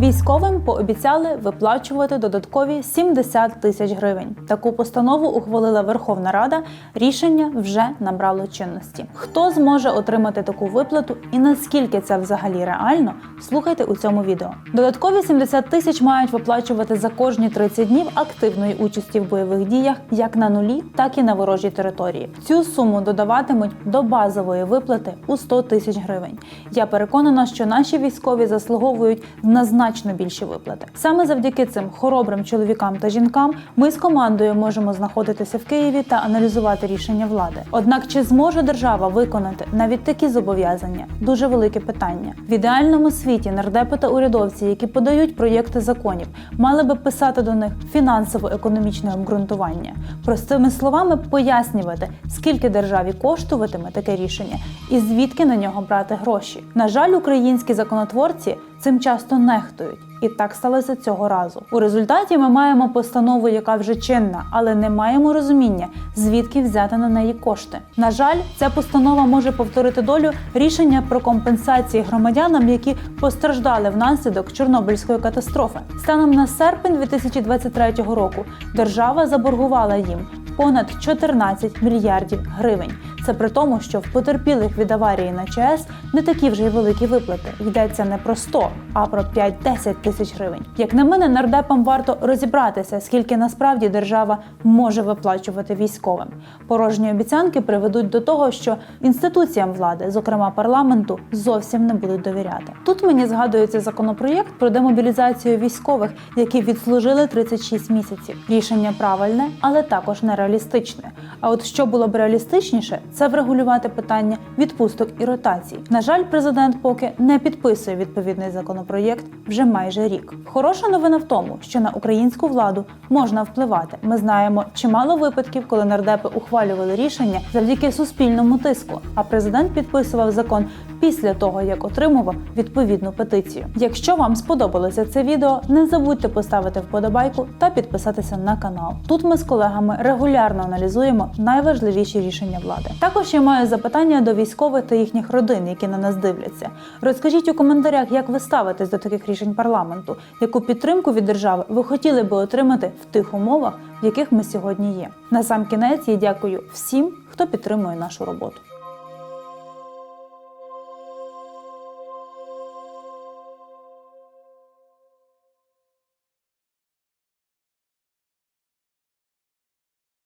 Військовим пообіцяли виплачувати додаткові 70 тисяч гривень. Таку постанову ухвалила Верховна Рада. Рішення вже набрало чинності. Хто зможе отримати таку виплату і наскільки це взагалі реально? Слухайте у цьому відео. Додаткові 70 тисяч мають виплачувати за кожні 30 днів активної участі в бойових діях як на нулі, так і на ворожій території. Цю суму додаватимуть до базової виплати у 100 тисяч гривень. Я переконана, що наші військові заслуговують на значно більші виплати. Саме завдяки цим хоробрим чоловікам та жінкам ми з командою можемо знаходитися в Києві та аналізувати рішення влади. Однак, чи зможе держава виконати навіть такі зобов'язання? Дуже велике питання. В ідеальному світі нардепи та урядовці, які подають проєкти законів, мали би писати до них фінансово-економічне обґрунтування. Простими словами пояснювати, скільки державі коштуватиме таке рішення і звідки на нього брати гроші. На жаль, українські законотворці цим часто нехтують. І так сталося цього разу. У результаті ми маємо постанову, яка вже чинна, але не маємо розуміння, звідки взяти на неї кошти. На жаль, ця постанова може повторити долю рішення про компенсації громадянам, які постраждали внаслідок Чорнобильської катастрофи. Станом на серпень 2023 року держава заборгувала їм понад 14 мільярдів гривень. Це при тому, що в потерпілих від аварії на ЧАЕС не такі вже й великі виплати. Йдеться не про 100, а про 5-10 тисяч гривень. Як на мене, нардепам варто розібратися, скільки насправді держава може виплачувати військовим. Порожні обіцянки приведуть до того, що інституціям влади, зокрема парламенту, зовсім не будуть довіряти. Тут мені згадується законопроєкт про демобілізацію військових, які відслужили 36 місяців. Рішення правильне, але також нереалістичне. А от що було б реалістичніше, це врегулювати питання відпусток і ротацій. На жаль, президент поки не підписує відповідний законопроєкт вже майже рік. Хороша новина в тому, що на українську владу можна впливати. Ми знаємо чимало випадків, коли нардепи ухвалювали рішення завдяки суспільному тиску. А президент підписував закон після того, як отримував відповідну петицію. Якщо вам сподобалося це відео, не забудьте поставити вподобайку та підписатися на канал. Тут ми з колегами регулярно аналізуємо найважливіші рішення влади. Також я маю запитання до військових та їхніх родин, які на нас дивляться. Розкажіть у коментарях, як ви ставитесь до таких рішень парламенту, яку підтримку від держави ви хотіли би отримати в тих умовах, в яких ми сьогодні є. На сам кінець я дякую всім, хто підтримує нашу роботу.